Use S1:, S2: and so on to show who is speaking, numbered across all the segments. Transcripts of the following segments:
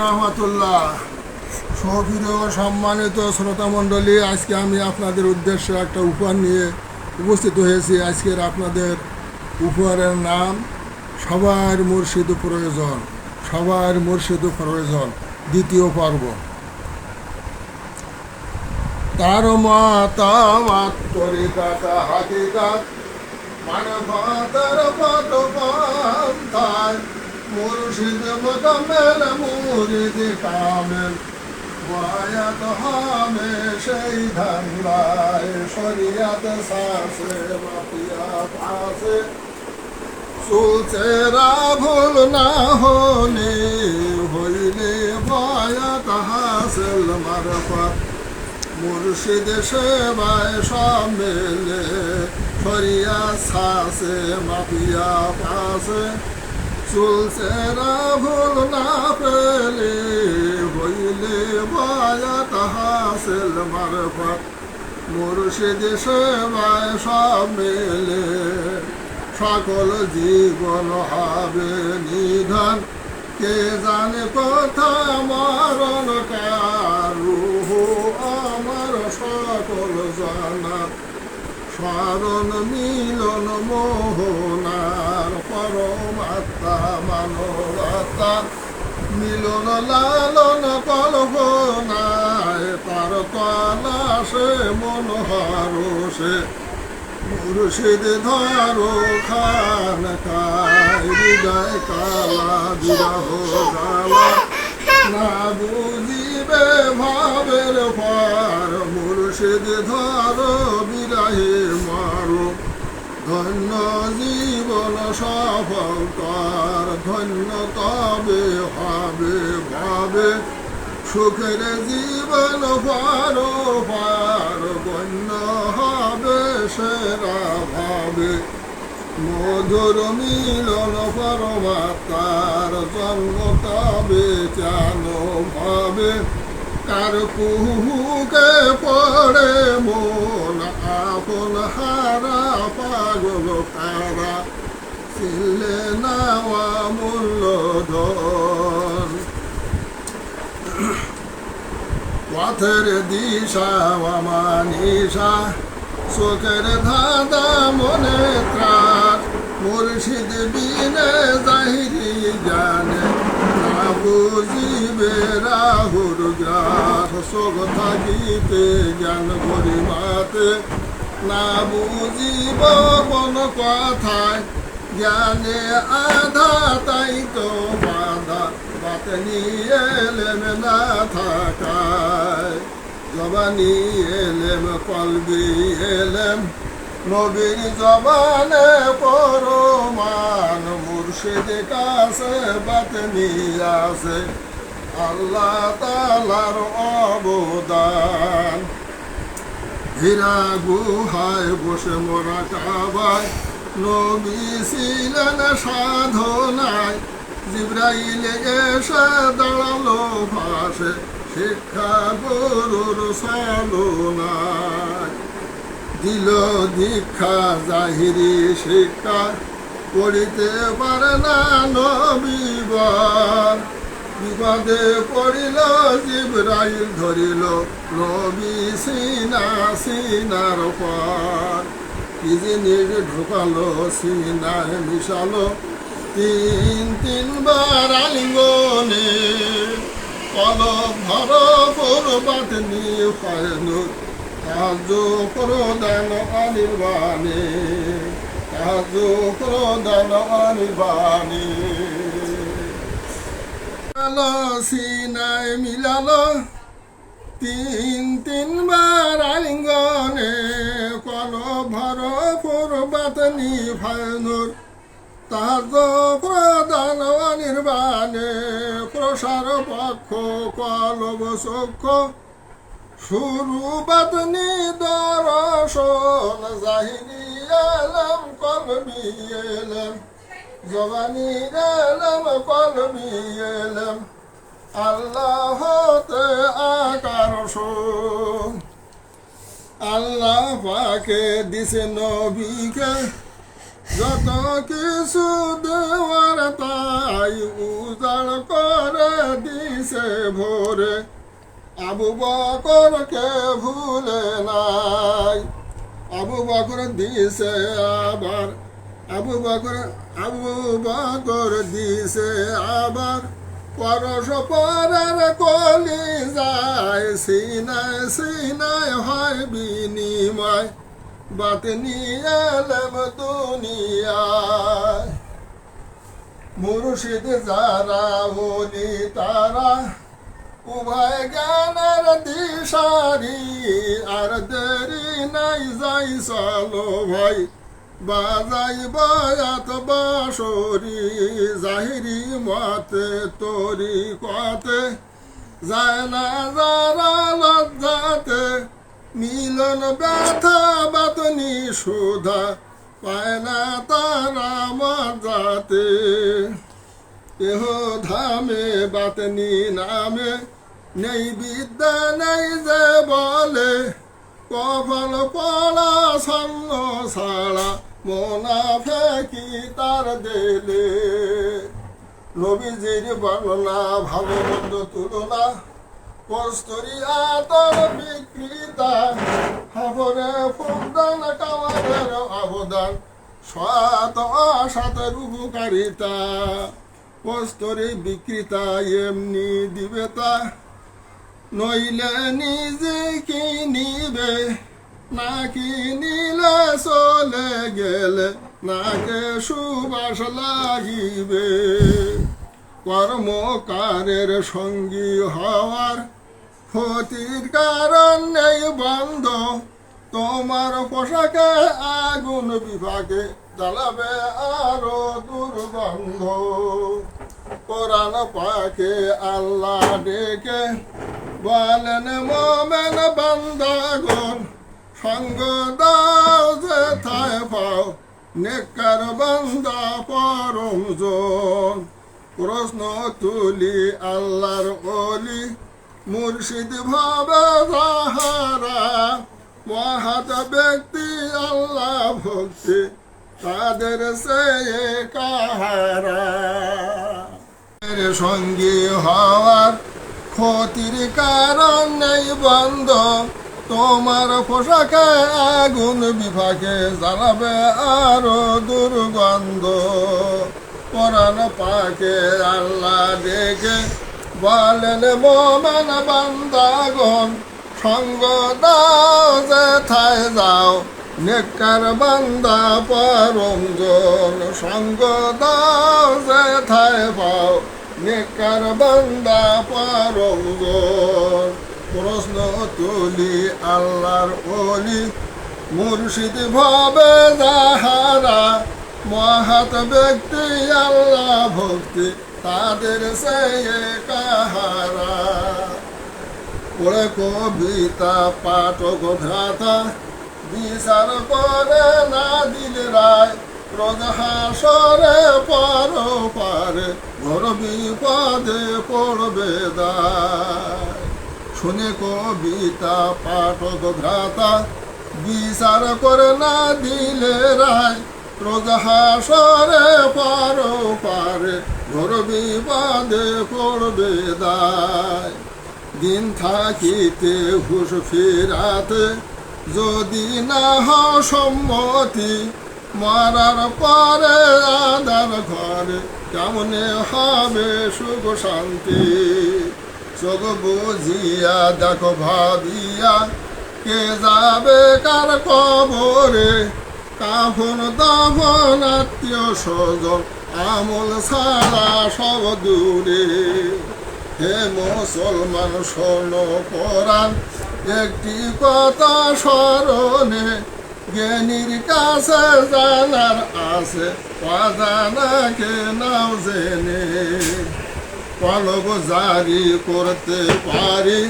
S1: রহমতুল্লাহ। সপ্রিয় সম্মানিত শ্রোতা মণ্ডলী আজকে আমি আপনাদের উদ্দেশ্যে একটা উপহার নিয়ে উপস্থিত হয়েছি। আজকের আপনাদের উপহারের নাম, সবার মুর্শিদ প্রয়োজন, সবার মুর্শিদ প্রয়োজন, দ্বিতীয় পর্ব। তার মতামত তরিকাটা হাকিকাত মানবতার পদ পন্থায় মুর্শিদ মোকামেল মুরিদ কামেল, ওয়ায়াত হামে সেই ধান্দায় শরিয়াত সাসে মাফিয়া পাশে সুলচেরা ভুল না হলে হইলে বয়াত হাসেল মারফত। মুর্শিদ সেবায় সমেলে ফরিয়া সাসে মাফিয়া পাশে চুলসেরা ভুল না পেলে হইলে বয়াত হাসেল মারফত মুর্শিদ সেবায় সমেলে সকল জীবন হবে নিধান। কে জানে কথা মরণ কারুহ আমার সকল জানা স্মরণ মিলন মোহনার পরমাত্মা মানবতা। মিলন লালন কল্পনায় তার তলাশে মন হারসে মুর্শিদ ধরো খান কায় হৃদয় কালা বিরহ গালা না বুঝিবে ভাবের পার মুর্শিদ ধরো বিরাহে মারো। ধন্য জীবন সফল তার, ধন্য তবে হবে ভাবে। সুখের জীবন পারো পার গণ্য হবে সেরা ভাবে। মধুর মিলন পরমাত্মার জন্ম তবে কেন ভাবে কার কুহুকে পড়ে মন আপন হারা পাগল তারা। ছিলে নাওয়া মূল্য ধন পথের দিশা মানিসা চোখের ধাঁধা শোক থাকিতে জ্ঞান গরিমাতে না বুঝিব কোন কথায়, জ্ঞানে আধা তাই তো বাধা, বাত নিয়ে এলেম না থাকায়। জবানি এলেম কলবি এলেম নবীর জবানে পরমান মুর্শিদ কাছে বাত নিয়ে আসে। আল্লাহ তালার অবদান। হীরা গুহায় বসে মোরা কাবায়, নবী ছিলেন সাধনায়। জিব্রাইল এসে দাঁড়াল পাশে, শিক্ষা গরুর সালনায়। দিল দীক্ষা, জাহিরি শিক্ষা, পড়িতে পারে না নবীবার বিপদে পড়িল, জিব্রাইল ধরিল। নবী সিনা, সিনার পর কি জিনিস ঢুকালো, সিনায় মিশালো। তিন, তিনবার আলিঙ্গনে কলম ধর, পূর্বাত নিয়ে কাজ প্রদান অনির্বাণে কাজ প্রদান অনির্বাণে। মিলালো সিনায় মিলালো। তিন, তিনবার আলিঙ্গনে কল ভর পূর্বাত নিভানুর তাজ প্রদান অনির্বাণে প্রসার পক্ষ কলব চক্ষ শুরু বাদনি দর্শন জাহিরি এলাম কলবি এলাম। জবানি এলাম কলবি এলাম। আল্লাহতে আকর্ষণ আল্লাহ পাকে দিছে নবীকে। যত কিছু দেওয়ার তাই উজাড় করে দিছে ভোরে। আবু বকরকে ভুলে নাই। আবু বকর দিছে আবার। আবু বকর আবু বকর দিছে আবার পরশ পরের কলি যায়, সিনায় সিনায় হয় বিনিময়। বাত নিয়ে এলাম দুনিয়ায়। মুর্শিদ যারা বলি তারা উভয় জ্ঞানের দিশারি। আর দেরি নাই যাই চলো ভাই। বাজাই বয়াত বাসরি জাহিরি মতে তরি কতে যায় না যারা লজ্জাতে, মিলন ব্যথা বাতনি সুধা, পায় না তারা মজাতে। এহ ধামে বাতনি নামে, নেই বিদ্যা নেই যে বলে কফল পড়া সন্ন ছাড়া মোনাফে কি তার দেলে নবীজির বর্ণনা ভালো মন্দ তুলনা, কস্তরি আতর বিক্রিতা খবরে ফুলদান কামারের অবদান সত অসতের উপকারিতা কস্তরি বিক্রিতা এমনি দিবে তা, নইলে নিজে কিনিবে না কিনিলে চলে গেলে নাকে সুবাস লাগিবে? কর্মকারের সঙ্গী হওয়ার ক্ষতির কারণ নেই বন্ধ। তোমার পোশাকে আগুন বিভাগে জ্বালাবে আরও দুর্গন্ধ। কোরআন পাকে আল্লাহ ডেকে বলেন, মোমেন বান্দাগণ সঙ্গ দাও থায় পাও নেকর বান্দা পরম জন। প্রশ্ন তুলি আল্লাহর অলি মুর্শিদ ভাবে যাহারা মহাত ব্যক্তি, আল্লাহ ভক্তি, তাদের সে কাহারা। সঙ্গী হওয়ার ক্ষতির কারণ নেই বন্ধ তোমার পোশাকে আগুন বিভাগে জ্বালাবে আরও দুর্গন্ধ। পরাণ পাকে আল্লাহ ডেকে বলেন, মোমেন বান্দাগণ, সঙ্গ দাও, যেথায় যাও নেকর বান্দা পরম জন, সঙ্গ দাও, যেথায় পাও নেকর বান্দা পরম জন। প্রশ্ন তুলি আল্লাহর অলি মুর্শিদ ভাবে যাহারা মহাত ব্যক্তি, আল্লাহ ভক্তি, তাদের সে কাহারা। পড়ে কবিতা, পাঠক, ভ্রাতা, বিচার করে না দিল রায়, রোজ হাসরে পর পারে ঘর বিপদে পড়বে দায়। শুনে কবিতা পাঠক ভ্রাতা বিচার করে না দিলে রায়। রোজ হাসরে পার পারে ঘর বিপদে পড়বে দায়। দিন থাকিতে হুশ ফিরাতে যদি না হও সম্মতি, মারার পরে আদার ঘরে কেমনে হবে সুখ শান্তি? চোখ বুঝিয়া দেখো ভাবিয়া, কে যাবে কার কবরে? কাফন, দাফন, আত্মীয় স্বজন, আমল ছাড়া সব দূরে। হে মুসলমান স্বর্ণ কোরআন, একটি কথা স্মরণে, জ্ঞানীর কাছে জানার আছে, অজানাকে নাও জেনে। কলব জারি করতে পারি।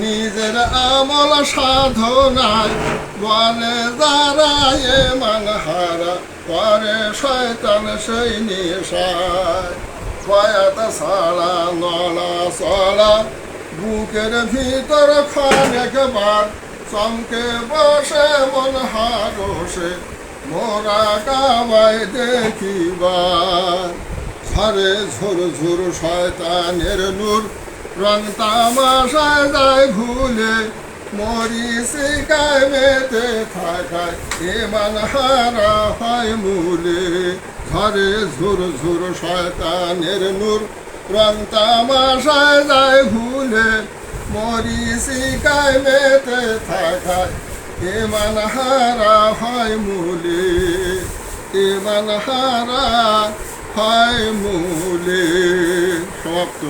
S1: নিজের আমল সাধনায় বলে যারা এ মানহারা করে শয়তান সেই নেশায়। কয়াত সালা নলা সলা বুকের ভিতর খানেকবার চমকে বসে, মন হারসে, মোরা কাবাই দেখিবার। ঝরে ঝুর ঝুর শয়তানের নূর। রং তামাশায় যায় ভুলে মরিসি গায় মেতে থাকায় এমান হারা হয় মূলে। ঘরে ঝুর ঝুর শয়তানের নূর, রং তামাশায় যায় ভুলে মরিসি গায় মেতে থাকায় এমান হারা হয় মূলে। এমান হারা হয় মূলে সমাপ্ত